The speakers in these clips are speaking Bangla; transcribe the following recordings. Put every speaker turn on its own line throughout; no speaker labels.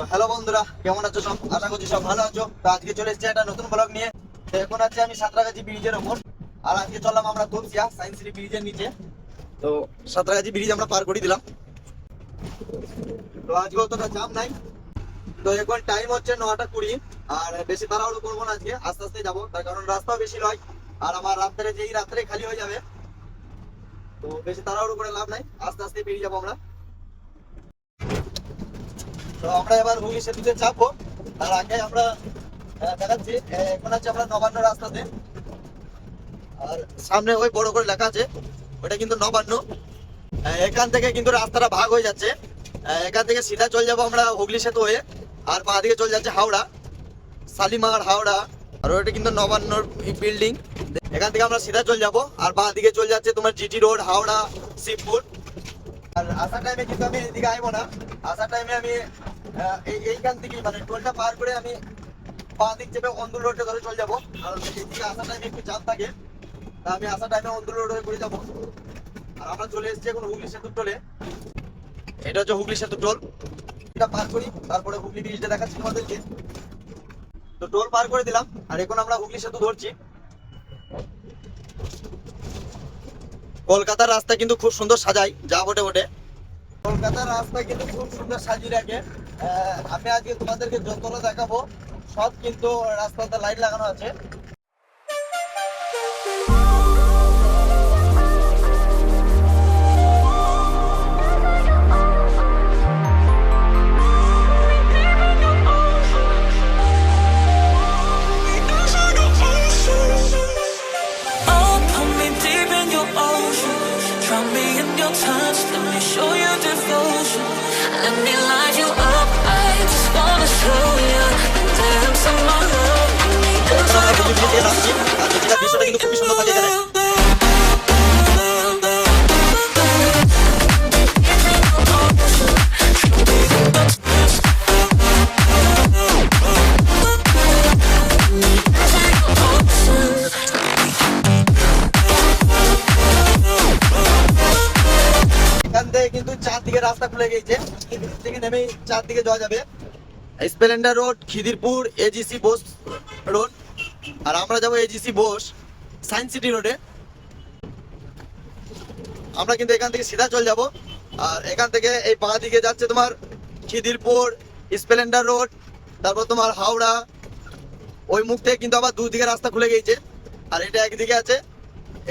তো হ্যালো বন্ধুরা, কেমন আছো সব? আশা করছি সব ভালো আছো। তো আজকে চলে এসেছি একটা নতুন ব্লগ নিয়ে। তো এখন আছে আমি সাঁতরাগাছি ব্রিজের ওপর। আর আজকে চললাম আমরা তপসিয়া সায়েন্স সিটি ব্রিজের নিচে। তো সাঁতরাগাছি ব্রিজ আমরা পার করে দিলাম। তো আজকে অতটা জাম নাই। তো এখন টাইম হচ্ছে নটা কুড়ি, আর বেশি তাড়াহুড়ো করব না আজকে। আস্তে আস্তে যাব, তার কারণ রাস্তাও বেশি নয়। আর আমার রাত্রে যেই রাত্রে খালি হয়ে যাবে, তো বেশি তাড়াহুড়ো করে লাভ নাই। আস্তে আস্তে বেরিয়ে যাব আমরা। তো আমরা এবার হুগলি সেতুতে চাপবো তার আগে আমরা দেখাচ্ছি এখন আছে আমরা নবান্ন রাস্তাতে। আর সামনে ওই বড় করে লেখা আছে, ওটা কিন্তু নবান্ন। এখান থেকে কিন্তু রাস্তাটা ভাগ হয়ে যাচ্ছে। এখান থেকে সিধা চলে যাব আমরা হুগলি সেতু হয়ে, আর বাঁ দিকে চলে যাচ্ছে হাওড়া, শালিমার হাওড়া। আর ওটা কিন্তু নবান্নর বিল্ডিং এখান থেকে আমরা সিধা চলে যাব, আর বাঁ দিকে চলে যাচ্ছে তোমার জিটি রোড, হাওড়া, শিবপুর। আর আসার টাইমে কিন্তু আমি এদিকে আইবো না। আসার টাইমে আমি এইখান থেকে মানে টোলটা পার করে আমি বাঁ দিক চেপে অন্দুল রোডে ধরে চলে যাব। কারণ এদিকে আসার টাইমে একটু চাপ থাকে। তা আমি আসার টাইমে অন্দুল রোড হয়ে করে যাব। আর আমরা চলে এসেছি এখন হুগলি সেতু টোলে এটা হচ্ছে হুগলি সেতু টোল এটা পার করি, তারপরে হুগলি ব্রিজটা দেখাচ্ছি তোমাদেরকে। তো টোল পার করে দিলাম, আর এখন আমরা হুগলি সেতু ধরছি। কলকাতার রাস্তা কিন্তু খুব সুন্দর সাজাই, যা বটে বটে। কলকাতার রাস্তা কিন্তু খুব সুন্দর সাজিয়ে রাখে। আমি আজকে তোমাদেরকে যতটা দেখাবো সব কিন্তু রাস্তাতে লাইট লাগানো আছে
Oh, show you devotion. Let me light you up. I just wanna show you the dance of my love.
এখন আমরা হুগলি ব্রিজে নামছি আর যেটা দৃশ্যটা কিন্তু কিন্তু চারদিকে রাস্তা খুলে এই থেকে চারদিকে যাওয়া যাবে Splendor road, Khidirpur AGC Bose road, আর আমরা যাব এজিসি বোস সায়েন্স সিটি রোডে। আমরা কিন্তু এখান থেকে সিধা চলে যাব, আর এখান থেকে এই বাঁ দিকে যাচ্ছে তোমার খিদিরপুর, স্প্লেন্ডার রোড, তারপর তোমার হাওড়া, ওই মুখ থেকে কিন্তু আবার দুদিকে রাস্তা খুলে গেছে আর এটা একদিকে আছে।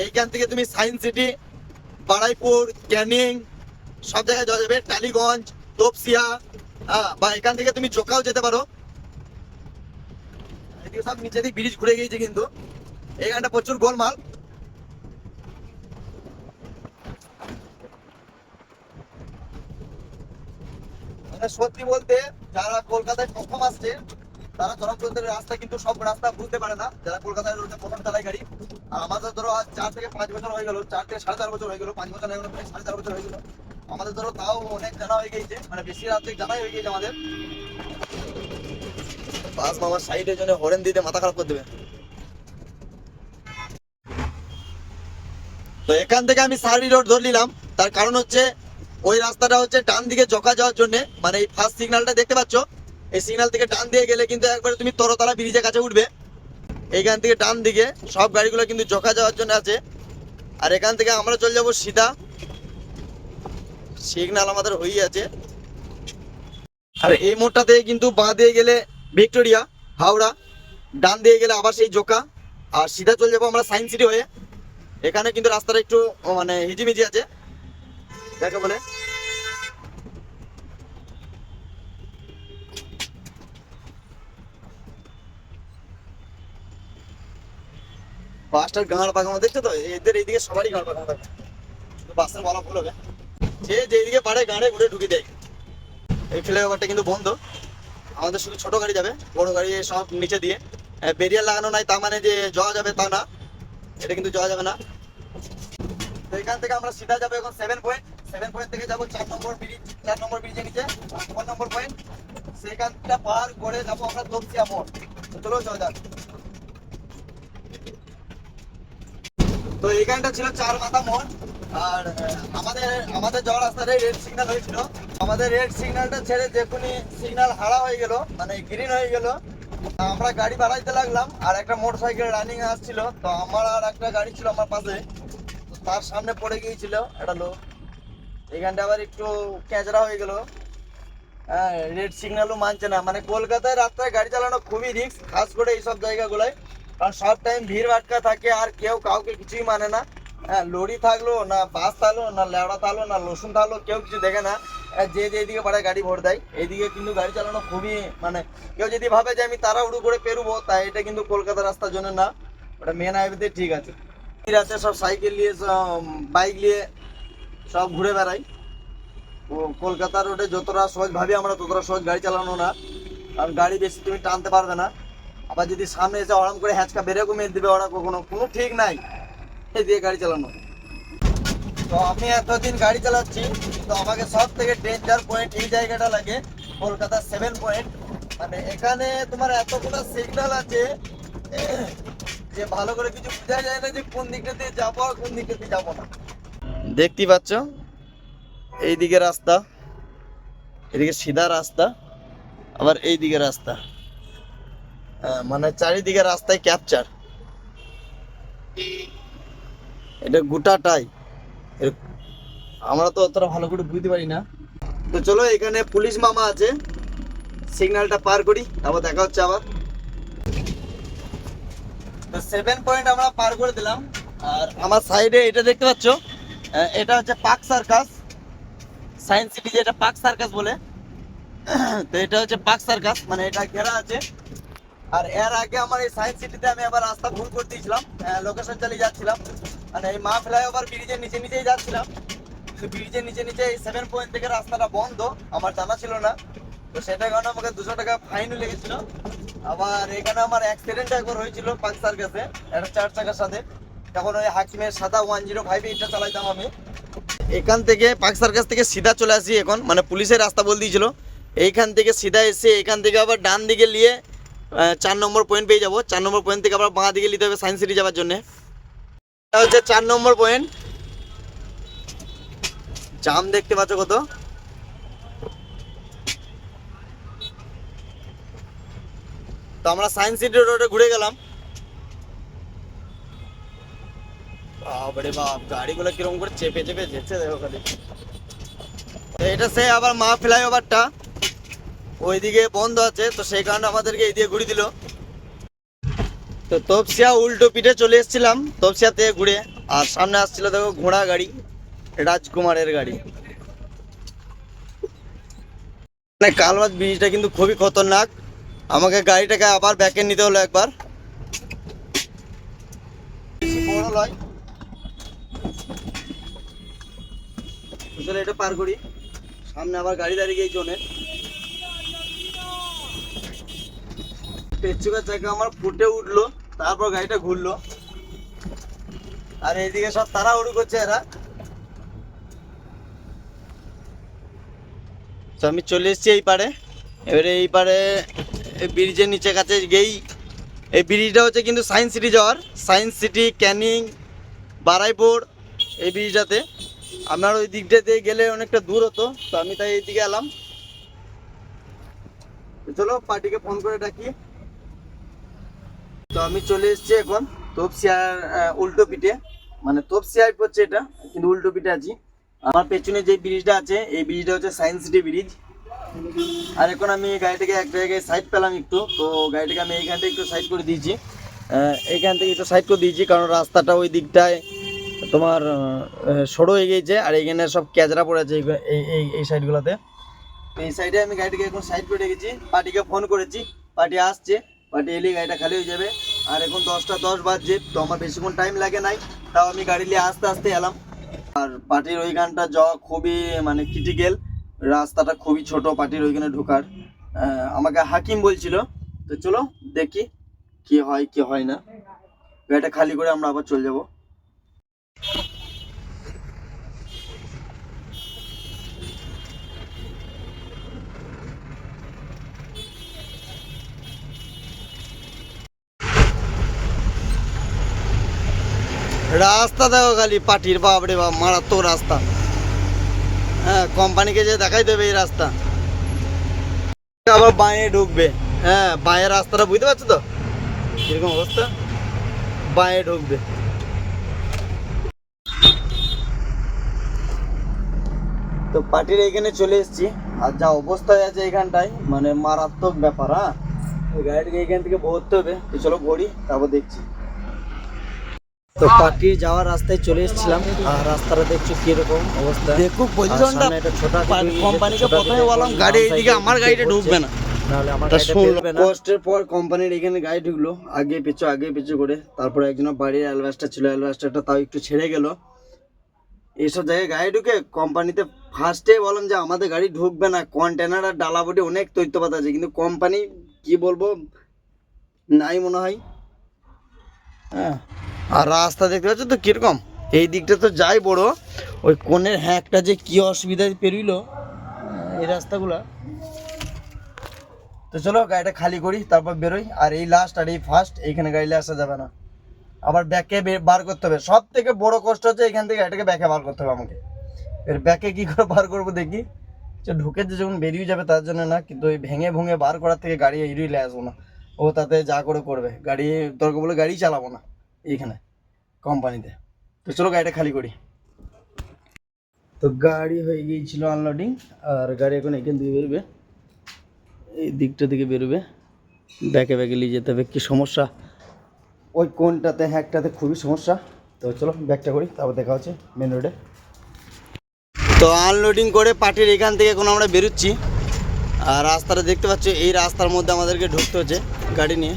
এইখান থেকে তুমি সায়েন্স সিটি বাড়াইপুর ক্যানিং, সব জায়গায় যাওয়া যাবে, টালিগঞ্জ, তপসিয়া বা এখান থেকে তুমি চোখাও যেতে পারো। এদিকে সব নিচে দিকে ব্রিজ ঘুরে গিয়েছে কিন্তু। এখানটা প্রচুর গোলমাল। মানে সত্যি বলতে, যারা কলকাতায় প্রথম আসছে, তারা চরমচন্দ্রের রাস্তা কিন্তু সব রাস্তা বুঝতে পারে না। যারা কলকাতায় রয়েছে, প্রথম চালাই গাড়ি। আর আমাদের ধরো আজ চার থেকে পাঁচ বছর হয়ে গেল, চার থেকে সাড়ে চার বছর হয়ে গেল, পাঁচ বছর হয়ে গেল সাড়ে চার বছর হয়ে গেল। আমাদের ধরো তাও অনেক জানা হয়ে গেছে মানে বেশি রাত্রে জানাই হয়ে গেছে আমাদের। বাস মামার সাইডের জন্য হরেন দিতে মাথা খারাপ করে দেবে। তো এখান থেকে আমি সার্ভি রোড ধরে নিলাম। তার কারণ হচ্ছে, ওই রাস্তাটা হচ্ছে ডান দিকে জকা যাওয়ার জন্য মানে এই ফার্স্ট সিগন্যালটা দেখতে পাচ্ছ? এই সিগন্যাল থেকে ডান দিয়ে গেলে কিন্তু একবারে তুমি তরতলা ব্রিজের কাছে উঠবে। এইখান থেকে ডান দিকে সব গাড়িগুলো কিন্তু জকা যাওয়ার জন্য আছে। আর এখান থেকে আমরা চলে যাব সিধা সিগন্যাল আমাদের হয়ে আছে। আর এই মোড়টাতে কিন্তু বাঁ দিয়ে গেলে ভিক্টোরিয়া, হাওড়া, ডান দিয়ে গেলে আবার সেই জোকা। আর সিধা চলে যাব আমরা সাইন্স সিটি হয়ে। এখানে কিন্তু রাস্তাটা একটু মানে হিজিমিজি আছে। দেখে বলে। বাসটার গাঁড় পাকানো দেখছ তো? এদের এইদিকে সবারই গাঁড় পাকানো থাকে। বাসের বলা ভুল হবে। যে যেদিকে পারে গাঁড়ে ঘুরে ঢুকে দেয়। এই ফ্লাইওভারটা কিন্তু বন্ধ। আমাদের শুধু ছোট গাড়ি যাবে, বড় গাড়ি সব নিচে দিয়ে। বেরিয়ার লাগানো নাই, তার মানে যে যাওয়া যাবে তা না। এটা কিন্তু যাওয়া যাবে না। তো এখান থেকে আমরা সিধা যাব এখন সেভেন পয়েন্ট সেভেন পয়েন্ট থেকে যাব চার নম্বর ব্রিজ চার নম্বর ব্রিজের নিচে ফোর নম্বর পয়েন্ট সেখানটা পার করে যাব আমরা তপসিয়া মোড়। চলো যাওয়া যাক। তো এইখানটা ছিল চার মাথা মোড়। আর আমাদের আমাদের যাওয়ার রাস্তাটাই রেড সিগন্যাল হয়েছিল। আমাদের রেড সিগন্যালটা ছেড়ে যখনই সিগন্যাল হারা হয়ে গেল মানে গ্রিন হয়ে গেল। আমরা গাড়ি বাড়াইতে লাগলাম, আর একটা মোটর সাইকেল রানিং আসছিল। তো আমার আর একটা গাড়ি ছিল আমার পাশে তার সামনে পড়ে গিয়েছিল একটা লোক। এখানটা আবার একটু ক্যাচরা হয়ে গেল। হ্যাঁ রেড সিগন্যালও মানছে না। মানে কলকাতায় রাস্তায় গাড়ি চালানো খুবই রিস্ক খাস করে এইসব জায়গাগুলোয়। কারণ সব টাইম ভিড় ভাটকা থাকে, আর কেউ কাউকে কিছুই মানে না। হ্যাঁ লরি থাকল না বাস থাকল, না লেওড়া থাকল, না রসুন থাকল, কেউ কিছু দেখে না। যে যেদিকে পারে গাড়ি ভোট দেয়, এইদিকে কিন্তু গাড়ি চালানো খুবই মানে কেউ যদি ভাবে যে আমি তারা উড়ু করে পেরুবো, তাই এটা কিন্তু কলকাতা রাস্তার জন্য না। ওটা মেন হাইওয়েতে ঠিক আছে। রাতে সব সাইকেল নিয়ে বাইক নিয়ে সব ঘুরে বেড়াই। কলকাতা রোডে যতটা সহজ ভাবি আমরা, ততটা সহজ গাড়ি চালানো না। কারণ গাড়ি বেশি তুমি টানতে পারবে না। আবার যদি সামনে এসে হরাম করে হ্যাঁচকা বেড়ে কমিয়ে দেবে ওরা কখনো, কোনো ঠিক নাই। দিয়ে গাড়ি চালানো। তো আমি এতদিন গাড়ি চালাচ্ছি, তো আমাকে সব থেকে ডেঞ্জার পয়েন্ট এই জায়গাটা লাগে, কলকাতা সেভেন পয়েন্ট মানে এখানে তোমার এতগুলো সিগন্যাল আছে, যে ভালো করে কিছু বোঝা যায় না যে কোন দিকটা দিয়ে যাব আর কোন দিকটা দিয়ে যাব না। দেখতেই পাচ্ছ? এইদিকে রাস্তা, এদিকে সিধা রাস্তা, আবার এইদিকে রাস্তা। মানে চারিদিকে রাস্তায় ক্যাপচার এটা গোটাটাই আমরা তো অতটা ভালো করে বুঝতে পারি না। তো চলো এখানে পুলিশ মামা আছে। সিগন্যালটা পার করি, তারপর দেখা হচ্ছে আবার। তো সেভেন পয়েন্ট আমরা পার করে দিলাম। আর আমার সাইডে এটা দেখতে পাচ্ছ এটা হচ্ছে পার্ক সার্কাস। সায়েন্স সিটি যেটা পার্ক সার্কাস বলে। তো এটা হচ্ছে পার্ক সার্কাস মানে এটা ঘেরা আছে। আর এর আগে আমার এই সায়েন্স সিটিতে আমি আবার রাস্তা ভুল করে দিয়েছিলাম। লোকেশন চালিয়ে যাচ্ছিলাম। মানে এই মা ফ্লাইওভার ব্রিজের নিচে নিচেই যাচ্ছিলাম। ব্রিজের নিচে নিচে সেভেন পয়েন্ট থেকে রাস্তাটা বন্ধ, আমার জানা ছিল না। তো সেটার কারণে আমাকে দুশো টাকা ফাইনও লেগেছিল। আবার এখানে আমার অ্যাক্সিডেন্ট একবার হয়েছিল পার্ক সার্কাসে একটা চার চাকার সাথে। তখন ওই হাকিমের সাদা ওয়ান জিরো ফাইভ এইটটা চালাইতাম আমি। এখান থেকে পার্ক সার্কাস থেকে সিধা চলে আসি এখন মানে পুলিশের রাস্তা বল দিয়েছিল। এইখান থেকে সিধা এসে এখান থেকে আবার ডান দিকে নিয়ে চার নম্বর পয়েন্ট পেয়ে যাব। চার নম্বর পয়েন্ট থেকে আবার বাঁ দিকে নিতে হবে সায়েন্স সিটি যাওয়ার জন্য। এটা হচ্ছে চার নম্বর পয়েন্ট জাম দেখতে পাচ্ছ কত? তো আমরা সায়েন্স সিটি রোডে ঘুরে গেলাম। বাবারে বাপ, গাড়িগুলো কীরকম করে চেপে চেপে যেচ্ছে দেখো খালি। এটা সে আবার মা ফ্লাইওভারটা ওইদিকে বন্ধ আছে, তো সেই কারণে আমাদেরকে এই দিয়ে ঘুরে দিল। তো তপসিয়া উল্টো পিঠে চলে এসেছিলাম তপসিয়া থেকে ঘুরে। আর সামনে আসছিল দেখো ঘোড়া গাড়ি, রাজকুমারের গাড়ি। মানে কালবাজ ব্রিজটা কিন্তু খুবই খতরনাক। আমাকে গাড়িটাকে আবার ব্যাকে নিতে হলো একবার। এটা পার করি। সামনে আবার গাড়ি দাঁড়িয়ে গিয়েছে অনেক। পেচুকার জায়গা আমার ফুটে উঠল। তারপর গাড়িটা ঘুরলো। আর এইদিকে সব তারা তাড়াহুড়ো করছে এরা। তো আমি চলে এসেছি এই পারে এবারে এই পারে ব্রিজের নিচে কাছে গেই। এই ব্রিজটা হচ্ছে কিন্তু সায়েন্স সিটি যাওয়ার সায়েন্স সিটি ক্যানিং বারাইপুর, এই ব্রিজটাতে আপনার ওই দিকটাতে গেলে অনেকটা দূর হতো, তো আমি তাই এই দিকে এলাম চলো পার্টিকে ফোন করে ডাকি। তো আমি চলে এসেছি এখন তপসিয়ার উল্টো পিঠে। মানে তপসিয়ায় পড়ছে এটা, কিন্তু উল্টো পিঠে আছি। আমার পেছনে যে ব্রিজটা আছে, এই ব্রিজটা হচ্ছে সায়েন্স সিটি ব্রিজ আর এখন আমি গাড়িটাকে এক জায়গায় সাইড পেলাম একটু, তো গাড়িটাকে আমি এইখানটা একটু সাইড করে দিয়েছি। এইখান থেকে একটু সাইড করে দিয়েছি, কারণ রাস্তাটা ওই দিকটায় তোমার সরু হয়ে গিয়েছে, আর এইখানে সব ক্যাচরা পড়ে আছে এই- এই এই সাইডগুলোতে এই সাইডে আমি গাড়িটাকে এখন সাইড করে রেখেছি। পার্টিকে ফোন করেছি, পার্টি আসছে। পার্টি ডেলি গাড়িটা খালি হয়ে যাবে। আর এখন দশটা, দশ বাজছে, তো আমার বেশিক্ষণ টাইম লাগে নাই। তাও আমি গাড়ি নিয়ে আস্তে আস্তে এলাম। আর পার্টির ওইখানটা যাওয়া খুবই মানে ক্রিটিক্যাল রাস্তাটা খুবই ছোট পার্টির ওইখানে ঢোকার। আমাকে হাকিম বলছিল। তো চলো দেখি কি হয় কি হয় না। গাড়িটা খালি করে আমরা আবার চলে যাব। রাস্তা দেখো খালি, পাটির বাপরে বাপ, মারাত্মক রাস্তা। হ্যাঁ কোম্পানিকে যে দেখাই দেবে এই রাস্তা। আবার বাঁয়ে ঢুকবে। হ্যাঁ বাঁয়ে রাস্তাটা বুঝতে পারছ তো? এরকম অবস্থা? বাঁয়ে ঢুকবে। তো পার্টির এখানে চলে এসেছি। আর যা অবস্থা হয়ে আছে এখানটায় মানে মারাত্মক ব্যাপার হ্যাঁ? গাড়িটাকে এখান থেকে ভরতে হবে। চলো ভরি তারপর দেখছি। তো পার্টির যাওয়ার রাস্তায় চলে এসেছিলাম। আর রাস্তাটা দেখছ কীরকম অবস্থা।
দেখো পজিশনটা
কোম্পানিকে প্রথমে বললাম গাড়ি এইদিকে আমার গাড়িটা ঢুকবে না।
নাহলে আমার
কষ্টের পর কোম্পানির এখানে গাড়ি ঢুকলো আগে পিছু আগে পিছু করে। তারপরে একজনের বাড়ির অ্যালবাসটা ছিল অ্যালবাসটাটা তাও একটু ছেড়ে গেল। এইসব জায়গায় গাড়ি ঢুকে কোম্পানিতে ফার্স্টে বললাম যে আমাদের গাড়ি ঢুকবে না কন্টেনার আর ডালাবটি অনেক তৈত্যপাত আছে। কিন্তু কোম্পানি কি বলব নাই মনে হয়। হ্যাঁ। আর রাস্তা দেখতে পাচ্ছ তো কীরকম? এই দিকটা তো যাই বড়। ওই কোণের হ্যাকটা যে কি অসুবিধায় পেরইলো, এই রাস্তাগুলা। তো চলো, গাড়িটা খালি করি, তারপর বেরোই। আর এই লাস্ট আর এই ফার্স্ট এইখানে গাড়ি আসা যাবে না। আবার ব্যাকে বার করতে হবে। সব থেকে বড় কষ্ট হচ্ছে এখান থেকে গাড়িটাকে ব্যাকে বার করতে হবে আমাকে। এর ব্যাকে কি করে বার করব দেখি? যে ঢুকে যে যখন বেরিয়ে যাবে তার জন্য না, কিন্তু ওই ভেঙে ভুঙে বার করার থেকে গাড়ি এড়িয়ে আসব না। ও তাতে যা করে করবে। গাড়ি দরকার বলে গাড়ি চালাবো না। এইখানে, কোম্পানিতে। তো চলো গাড়িটা খালি করি। তো গাড়ি হয়ে গিয়েছিল আনলোডিং আর গাড়ি এখন এখান থেকে বেরোবে। এই দিকটা থেকে বেরোবে। ব্যাকে ব্যাকে নিয়ে যেতে হবে, কী সমস্যা? ওই কোনটাতে হ্যাকটাতে খুবই সমস্যা। তো চলো ব্যাকটা করি, তারপর দেখা হচ্ছে মেন রোডে তো আনলোডিং করে পার্টির এখান থেকে এখন আমরা বেরোচ্ছি। আর রাস্তাটা দেখতে পাচ্ছ, এই রাস্তার মধ্যে আমাদেরকে ঢুকতে হচ্ছে গাড়ি নিয়ে।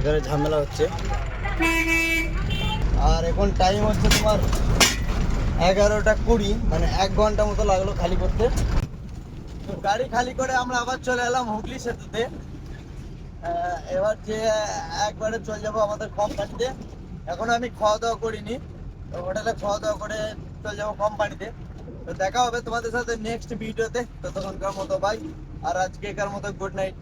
এখানে ঝামেলা হচ্ছে। আর এখন টাইম হচ্ছে তোমার এগারোটা কুড়ি মানে এক ঘণ্টা মতো লাগল খালি করতে। তো গাড়ি খালি করে আমরা আবার চলে এলাম হুগলি সেতুতে। এবার যে একবারে চলে যাব আমাদের কোম্পানিতে। এখন আমি খাওয়া দাওয়া করিনি, তো হোটেলে খাওয়া দাওয়া করে চলে যাব কোম্পানিতে। তো দেখা হবে তোমাদের সাথে নেক্সট ভিডিওতে ততক্ষণকার মতো বাই আর আজকেকার মতো গুড নাইট